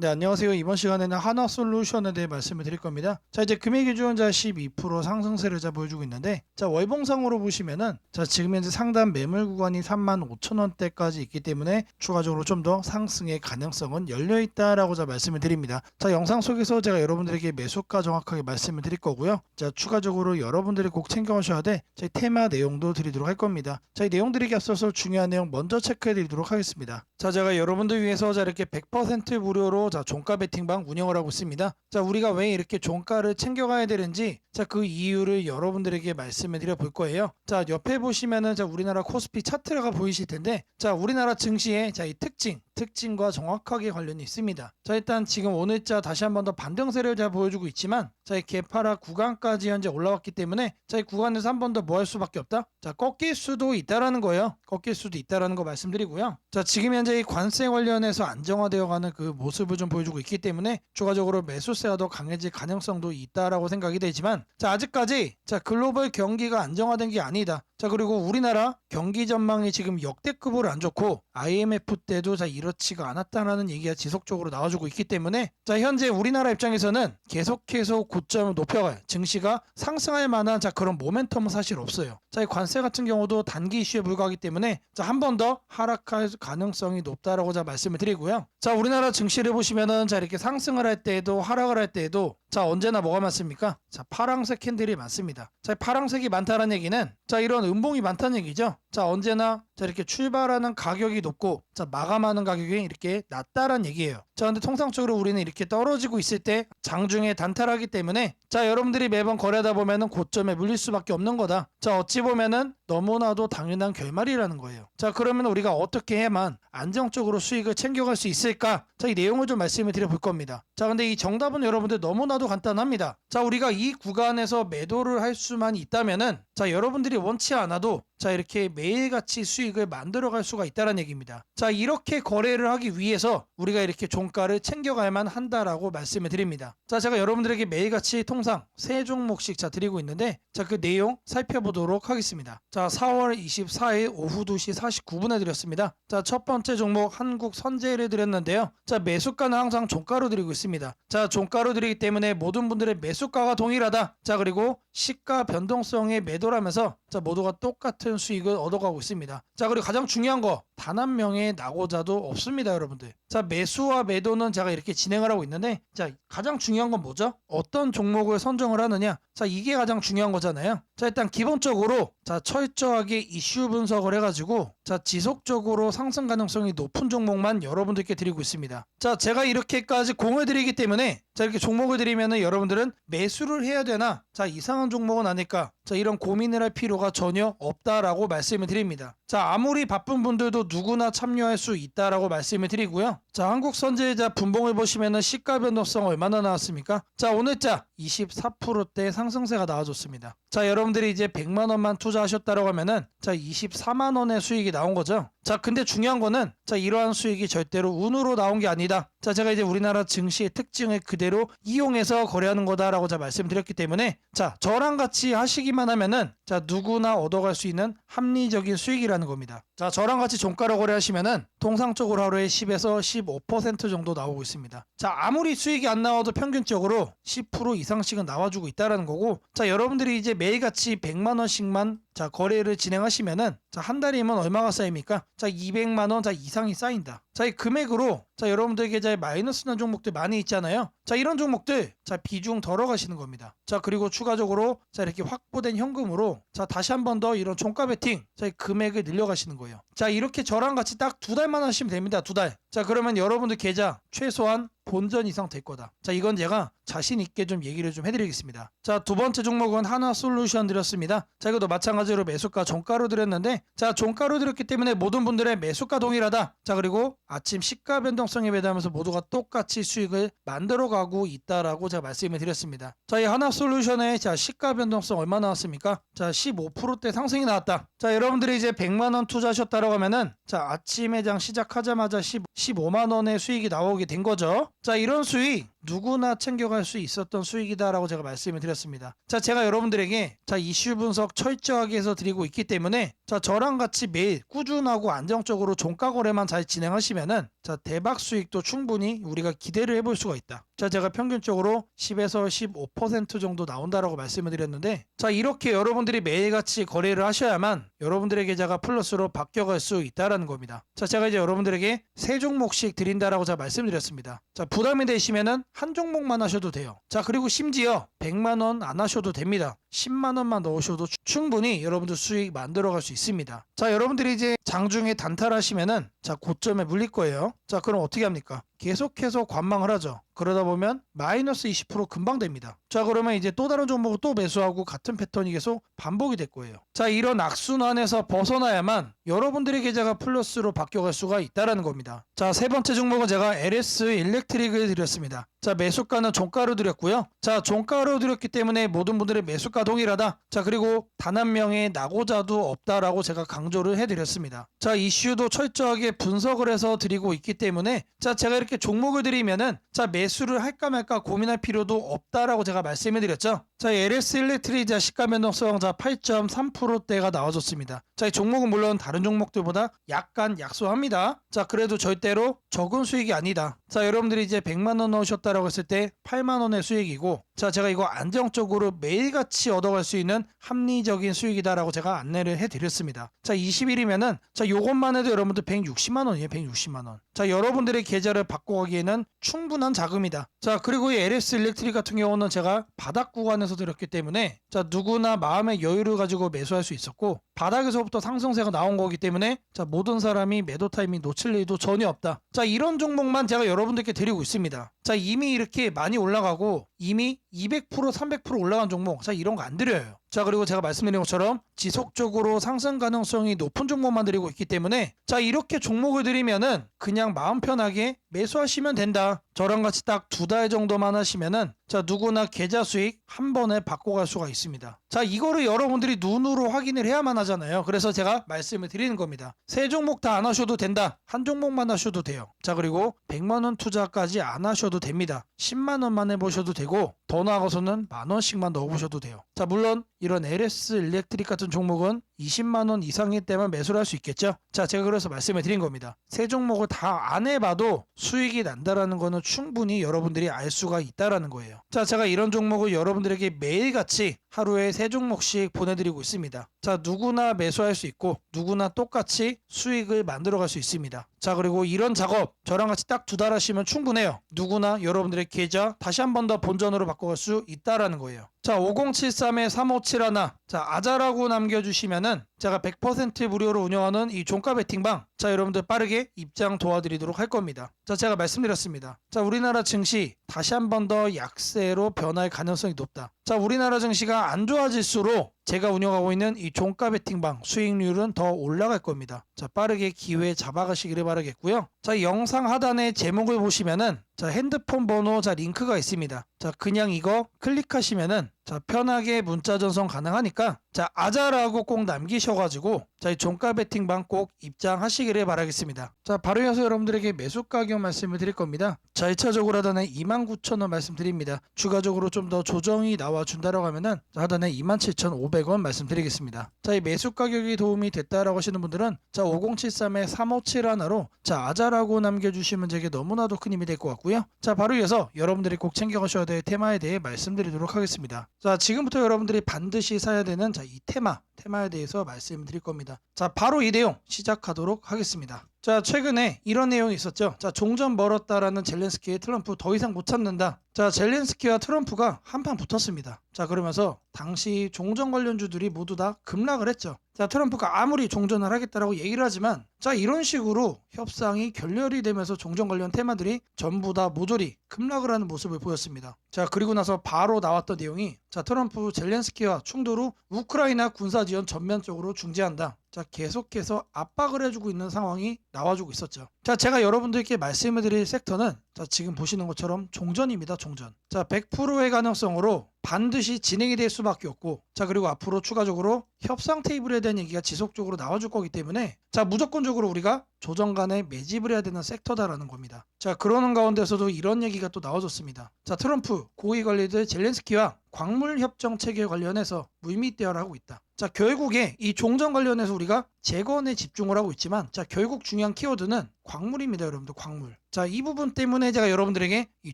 네, 안녕하세요. 이번 시간에는 하나 솔루션에 대해 말씀을 드릴 겁니다. 자, 이제 금액 기준자 12% 상승세를 자 보여주고 있는데, 자, 월봉상으로 보시면은, 자, 지금 현재 상단 매물 구간이 35,000원대까지 있기 때문에 추가적으로 좀 더 상승의 가능성은 열려 있다라고 자 말씀을 드립니다. 자, 영상 속에서 제가 여러분들에게 매수가 정확하게 말씀을 드릴 거고요. 자, 추가적으로 여러분들이 꼭 챙겨 오셔야 돼. 저희 테마 내용도 드리도록 할 겁니다. 자, 이 내용 드리기 앞서서 중요한 내용 먼저 체크해 드리도록 하겠습니다. 자, 제가 여러분들 위해서 자 이렇게 100% 무료로 자 종가 베팅방 운영을 하고 있습니다. 자, 우리가 왜 이렇게 종가를 챙겨가야 되는지 자 그 이유를 여러분들에게 말씀을 드려 볼 거예요. 자, 옆에 보시면은 자 우리나라 코스피 차트가 보이실 텐데 자 우리나라 증시의 자 이 특징 특징과 정확하게 관련이 있습니다. 자 일단 지금 오늘자 다시 한번 더 반등세를 잘 보여주고 있지만 자이 개파라 구간까지 현재 올라왔기 때문에 자이 구간에서 한 번 더 뭐 할 수밖에 없다. 자 꺾일 수도 있다라는 거예요. 꺾일 수도 있다라는 거 말씀드리고요. 자 지금 현재 이 관세 관련해서 안정화되어가는 그 모습을 좀 보여주고 있기 때문에 추가적으로 매수세가 더 강해질 가능성도 있다라고 생각이 되지만 자 아직까지 자 글로벌 경기가 안정화된 게 아니다. 자 그리고 우리나라 경기 전망이 지금 역대급으로 안 좋고 IMF 때도 자 이 렇지가 않았다라는 얘기가 지속적으로 나와주고 있기 때문에 자 현재 우리나라 입장에서는 계속해서 고점을 높여갈 증시가 상승할 만한 자 그런 모멘텀은 사실 없어요. 자이 관세 같은 경우도 단기 이슈에 불과하기 때문에 자한 번 더 하락할 가능성이 높다라고 자 말씀을 드리고요. 자 우리나라 증시를 보시면은 자 이렇게 상승을 할 때에도 하락을 할 때에도 자 언제나 뭐가 많습니까? 자 파랑색 캔들이 많습니다. 자 파랑색이 많다는 얘기는 자 이런 음봉이 많다는 얘기죠. 자 언제나 자 이렇게 출발하는 가격이 높고 자 마감하는 가격이 이렇게 낮다라는 얘기예요. 자 근데 통상적으로 우리는 이렇게 떨어지고 있을 때 장중에 단타하기 때문에 자 여러분들이 매번 거래하다 보면은 고점에 물릴 수밖에 없는 거다. 자 어찌 보면은 너무나도 당연한 결말이라는 거예요. 자 그러면 우리가 어떻게 해야만 안정적으로 수익을 챙겨갈 수 있을까? 자 이 내용을 좀 말씀을 드려 볼 겁니다. 자 근데 이 정답은 여러분들 너무나도 간단합니다. 자 우리가 이 구간에서 매도를 할 수만 있다면은 자 여러분들이 원치 않아도 자 이렇게 매일같이 수익을 만들어갈 수가 있다는 얘기입니다. 자 이렇게 거래를 하기 위해서 우리가 이렇게 종가를 챙겨갈만 한다라고 말씀을 드립니다. 자 제가 여러분들에게 매일같이 통상 세 종목씩 자 드리고 있는데 자 그 내용 살펴보도록 하겠습니다. 자 4월 24일 오후 2시 49분에 드렸습니다. 자 첫 번째 종목 한국 선제를 드렸는데요. 자 매수가는 항상 종가로 드리고 있습니다. 자 종가로 드리기 때문에 모든 분들의 매수가가 동일하다. 자 그리고 시가 변동성의 매도라면서 자 모두가 똑같은 수익을 얻어가고 있습니다. 자 그리고 가장 중요한 거 단 한 명의 낙오자도 없습니다, 여러분들. 자 매수와 매도는 제가 이렇게 진행을 하고 있는데 자 가장 중요한 건 뭐죠? 어떤 종목을 선정을 하느냐? 자 이게 가장 중요한 거잖아요. 자 일단 기본적으로 자 철저하게 이슈 분석을 해가지고 자 지속적으로 상승 가능성이 높은 종목만 여러분들께 드리고 있습니다. 자 제가 이렇게까지 공을 드리기 때문에 자 이렇게 종목을 드리면은 여러분들은 매수를 해야 되나? 자 이상한 종목은 아닐까? 자 이런 고민을 할 필요가 전혀 없다라고 말씀을 드립니다. 자 아무리 바쁜 분들도 누구나 참여할 수 있다라고 말씀을 드리고요. 자 한국 선제자 분봉을 보시면은 시가 변동성 얼마나 나왔습니까? 자 오늘자 24%대 상승세가 나와줬습니다. 자 여러분들이 이제 100만 원만 투자하셨다라고 하면은 자 24만 원의 수익이 나온 거죠. 자 근데 중요한 거는 자 이러한 수익이 절대로 운으로 나온 게 아니다. 자 제가 이제 우리나라 증시의 특징을 그대로 이용해서 거래하는 거다라고 자 말씀드렸기 때문에 자 저랑 같이 하시기만 하면은 자 누구나 얻어갈 수 있는 합리적인 수익이라는 겁니다. 자 저랑 같이 종가로 거래하시면은 통상적으로 하루에 10에서 15% 정도 나오고 있습니다. 자 아무리 수익이 안 나와도 평균적으로 10% 이상씩은 나와주고 있다라는 거고 자 여러분들이 이제 매일같이 100만 원씩만 자 거래를 진행하시면은 자 한 달이면 얼마가 쌓입니까? 자 200만 원 자 이상이 쌓인다. 자 이 금액으로 자 여러분들 계좌에 마이너스 난 종목들 많이 있잖아요. 자 이런 종목들 자 비중 덜어 가시는 겁니다. 자 그리고 추가적으로 자 이렇게 확보된 현금으로 자 다시 한 번 더 이런 종가 베팅 자 이 금액을 늘려 가시는 거예요. 자 이렇게 저랑 같이 딱 두 달만 하시면 됩니다. 두 달. 자 그러면 여러분들 계좌 최소한 본전 이상 될 거다. 자 이건 제가 자신 있게 좀 얘기를 좀 해드리겠습니다. 자 두 번째 종목은 하나 솔루션 드렸습니다. 자 이것도 마찬가지로 매수가 종가로 드렸는데 자 종가로 드렸기 때문에 모든 분들의 매수가 동일하다. 자 그리고 아침 시가 변동성에 매도하면서 모두가 똑같이 수익을 만들어 가고 있다라고 제가 말씀을 드렸습니다. 자 이 하나 솔루션의 자 시가 변동성 얼마 나왔습니까? 자 15%대 상승이 나왔다. 자 여러분들이 이제 100만 원 투자하셨다라고 하면은 자 아침 매장 시작하자마자 10, 15만 원의 수익이 나오게 된 거죠. 자 이런 수익 누구나 챙겨갈 수 있었던 수익이다라고 제가 말씀을 드렸습니다. 자, 제가 여러분들에게 자 이슈 분석 철저하게 해서 드리고 있기 때문에 자 저랑 같이 매일 꾸준하고 안정적으로 종가 거래만 잘 진행하시면은 자 대박 수익도 충분히 우리가 기대를 해볼 수가 있다. 자 제가 평균적으로 10에서 15% 정도 나온다라고 말씀을 드렸는데 자 이렇게 여러분들이 매일같이 거래를 하셔야만 여러분들의 계좌가 플러스로 바뀌어갈 수 있다라는 겁니다. 자 제가 이제 여러분들에게 세 종목씩 드린다라고 제가 말씀드렸습니다. 자 부담이 되시면은 한 종목만 하셔도 돼요. 자 그리고 심지어 100만 원 안 하셔도 됩니다. 10만 원만 넣으셔도 추- 충분히 여러분들 수익 만들어 갈 수 있습니다. 자 여러분들이 이제 장중에 단타하시면은 자 고점에 물릴 거예요. 자 그럼 어떻게 합니까? 계속해서 관망을 하죠. 그러다 보면 마이너스 20% 금방 됩니다. 자 그러면 이제 또 다른 종목을 또 매수하고 같은 패턴이 계속 반복이 될 거예요. 자 이런 악순환에서 벗어나야만 여러분들의 계좌가 플러스로 바뀌어갈 수가 있다라는 겁니다. 자 세 번째 종목은 제가 LS 일렉트릭을 드렸습니다. 자 매수가는 종가로 드렸고요. 자 종가로 드렸기 때문에 모든 분들의 매수가 동일하다. 자 그리고 단 한 명의 낙오자도 없다라고 제가 강조를 해드렸습니다. 자 이슈도 철저하 게 분석을 해서 드리고 있기 때문에 자 제가 이렇게 종목을 드리면은 자 매수를 할까 말까 고민할 필요도 없다라고 제가 말씀해 드렸죠. 자 LS 일렉트리 자 시가 변동성 자 8.3%대가 나와줬습니다. 자 이 종목은 물론 다른 종목들보다 약간 약소합니다. 자 그래도 절대로 적은 수익이 아니다. 자 여러분들이 이제 100만 원 넣으셨다라고 했을 때 8만 원의 수익이고 자 제가 이거 안정적으로 매일같이 얻어갈 수 있는 합리적인 수익이다라고 제가 안내를 해드렸습니다. 자 20일이면은 자 요것만 해도 여러분들 160만 원이에요. 160만 원. 자 여러분들의 계좌를 바꿔가기에는 충분한 자금이다. 자 그리고 이 LS 일렉트릭 같은 경우는 제가 바닥 구간에서 드렸기 때문에 자 누구나 마음의 여유를 가지고 매수할 수 있었고 바닥에서부터 상승세가 나온 거기 때문에 자 모든 사람이 매도 타이밍 놓칠 일도 전혀 없다. 자 이런 종목만 제가 여러분들께 드리고 있습니다. 자 이미 이렇게 많이 올라가고 이미 200% 300% 올라간 종목 자 이런 거 안 드려요. 자 그리고 제가 말씀드린 것처럼 지속적으로 상승 가능성이 높은 종목만 드리고 있기 때문에 자 이렇게 종목을 드리면은 그냥 마음 편하게 매수하시면 된다. 저랑 같이 딱 두 달 정도만 하시면은 자 누구나 계좌 수익 한 번에 바꿔갈 수가 있습니다. 자 이거를 여러분들이 눈으로 확인을 해야만 하잖아요. 그래서 제가 말씀을 드리는 겁니다. 세 종목 다 안 하셔도 된다. 한 종목만 하셔도 돼요. 자 그리고 100만 원 투자까지 안 하셔도 됩니다. 10만 원만 해보셔도 되고 더 나아가서는 만 원씩만 넣어보셔도 돼요. 자 물론 이런 LS 일렉트릭 같은 종목은 20만 원 이상일 때만 매수를 할 수 있겠죠. 자 제가 그래서 말씀을 드린 겁니다. 세 종목을 다 안 해봐도 수익이 난다라는 거는 충분히 여러분들이 알 수가 있다라는 거예요. 자 제가 이런 종목을 여러분들에게 매일같이 하루에 세 종목씩 보내드리고 있습니다. 자 누구나 매수할 수 있고 누구나 똑같이 수익을 만들어갈 수 있습니다. 자 그리고 이런 작업 저랑 같이 딱 두 달 하시면 충분해요. 누구나 여러분들의 계좌 다시 한 번 더 본전으로 바꿔갈 수 있다라는 거예요. 자 5073에 3571. 자 아자라고 남겨주시면은 제가 100% 무료로 운영하는 이 종가 베팅방 자 여러분들 빠르게 입장 도와드리도록 할 겁니다. 자 제가 말씀드렸습니다. 자 우리나라 증시 다시 한 번 더 약세로 변할 가능성이 높다. 자 우리나라 증시가 안 좋아질수록 제가 운영하고 있는 이 종가 베팅방 수익률은 더 올라갈 겁니다. 자 빠르게 기회 잡아가시기를 바라겠고요. 자 영상 하단에 제목을 보시면은 자 핸드폰 번호 자 링크가 있습니다. 자 그냥 이거 클릭하시면은 자 편하게 문자 전송 가능하니까 자 아자라고 꼭 남기셔 가지고 자 이 종가 베팅방 꼭 입장하시기를 바라겠습니다. 자 바로 이어서 여러분들에게 매수 가격 말씀을 드릴 겁니다. 자 1차적으로 하단에 29,000원 말씀드립니다. 추가적으로 좀 더 조정이 나와 준다라고 하면은 자, 하단에 27,500원 말씀드리겠습니다. 자 이 매수 가격이 도움이 됐다라고 하시는 분들은 자 5073에 357 하나로 자 아자라고 남겨주시면 제게 너무나도 큰 힘이 될 것 같고요. 자 바로 이어서 여러분들이 꼭 챙겨가셔야 될 테마에 대해 말씀드리도록 하겠습니다. 자 지금부터 여러분들이 반드시 사야 되는 자 이 테마 테마에 대해서 말씀드릴 겁니다. 자 바로 이 내용 시작하도록 하겠습니다. 자 최근에 이런 내용이 있었죠. 자 종전 멀었다라는 젤렌스키의 트럼프 더 이상 못 참는다. 자 젤렌스키와 트럼프가 한판 붙었습니다. 자 그러면서 당시 종전 관련주들이 모두 다 급락을 했죠. 자 트럼프가 아무리 종전을 하겠다라고 얘기를 하지만 자 이런 식으로 협상이 결렬이 되면서 종전 관련 테마들이 전부 다 모조리 급락을 하는 모습을 보였습니다. 자 그리고 나서 바로 나왔던 내용이 자 트럼프 젤렌스키와 충돌 후 우크라이나 군사 지원 전면적으로 중지한다. 자 계속해서 압박을 해주고 있는 상황이 나와주고 있었죠. 자 제가 여러분들께 말씀을 드릴 섹터는 자자 지금 보시는 것처럼 종전입니다 종전. 자 100%의 가능성으로 반드시 진행이 될 수밖에 없고 자 그리고 앞으로 추가적으로 협상 테이블에 대한 얘기가 지속적으로 나와줄 거기 때문에 자 무조건적으로 우리가 조정 간에 매집을 해야 되는 섹터다라는 겁니다. 자 그러는 가운데서도 이런 얘기가 또 나와줬습니다. 자 트럼프 고위 관리들 젤렌스키와 광물 협정 체계 관련해서 물밑 대화를 하고 있다. 자 결국에 이 종전 관련해서 우리가 재건에 집중을 하고 있지만 자 결국 중요한 키워드는 광물입니다 여러분들 광물. 자 이 부분 때문에 제가 여러분들에게 이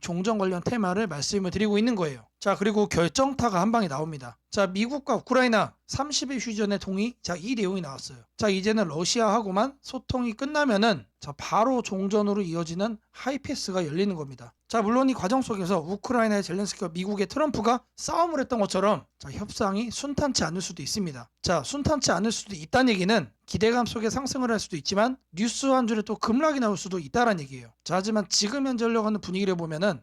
종전 관련 테마를 말씀을 드리고 있는 거예요 자 그리고 결정타가 한 방에 나옵니다. 자 미국과 우크라이나 30일 휴전의 동의. 자 이 내용이 나왔어요. 자 이제는 러시아하고만 소통이 끝나면은 자 바로 종전으로 이어지는 하이패스가 열리는 겁니다. 자 물론 이 과정 속에서 우크라이나의 젤렌스키와 미국의 트럼프가 싸움을 했던 것처럼 자 협상이 순탄치 않을 수도 있습니다. 자 순탄치 않을 수도 있다는 얘기는 기대감 속에 상승을 할 수도 있지만 뉴스 한 줄에 또 급락이 나올 수도 있다는 얘기예요. 자, 하지만 지금 현재 흘러가는 분위기를 보면은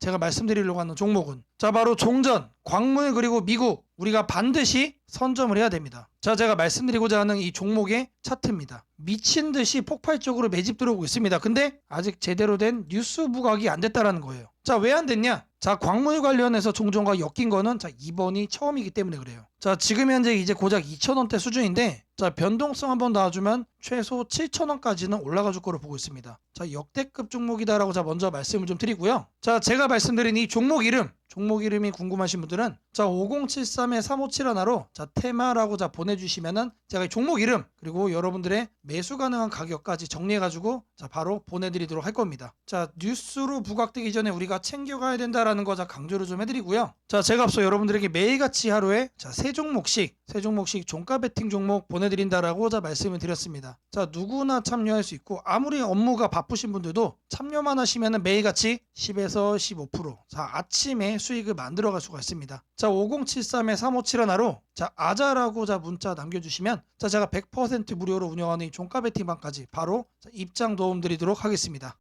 제가 말씀드리려고 하는 종목은 자 바로 종전, 광물 그리고 미국 우리가 반드시 선점을 해야 됩니다. 자 제가 말씀드리고자 하는 이 종목의 차트입니다. 미친 듯이 폭발적으로 매집 들어오고 있습니다. 근데 아직 제대로 된 뉴스 부각이 안 됐다라는 거예요. 자 왜 안 됐냐? 자 광물 관련해서 종전과 엮인 거는 자 이번이 처음이기 때문에 그래요. 자 지금 현재 이제 고작 2,000원대 수준인데 자 변동성 한번 나와주면 최소 7,000원까지는 올라가 줄 거로 보고 있습니다. 자 역대급 종목이다라고 자 먼저 말씀을 좀 드리고요. 자 제가 말씀드린 이 종목 이름 종목 이름이 궁금하신 분들은 자 5073에 357 하나로 자 테마라고 자 보내주시면은 제가 이 종목 이름 그리고 여러분들의 매수 가능한 가격까지 정리해가지고 자 바로 보내드리도록 할 겁니다. 자 뉴스로 부각되기 전에 우리가 챙겨가야 된다라는 거 자 강조를 좀 해드리고요. 자 제가 앞서 여러분들에게 매일같이 하루에 자 세 종목씩 세 종목씩 종가 베팅 종목 보내 드린다라고 자 말씀을 드렸습니다. 자 누구나 참여할 수 있고 아무리 업무가 바쁘신 분들도 참여만 하시면은 매일같이 10에서 15%자 아침에 수익을 만들어 갈 수가 있습니다. 자 5073에 357 하나로 자 아자라고 자 문자 남겨주시면 자 제가 100% 무료로 운영하는 이 종가 베팅방까지 바로 자, 입장 도움 드리도록 하겠습니다.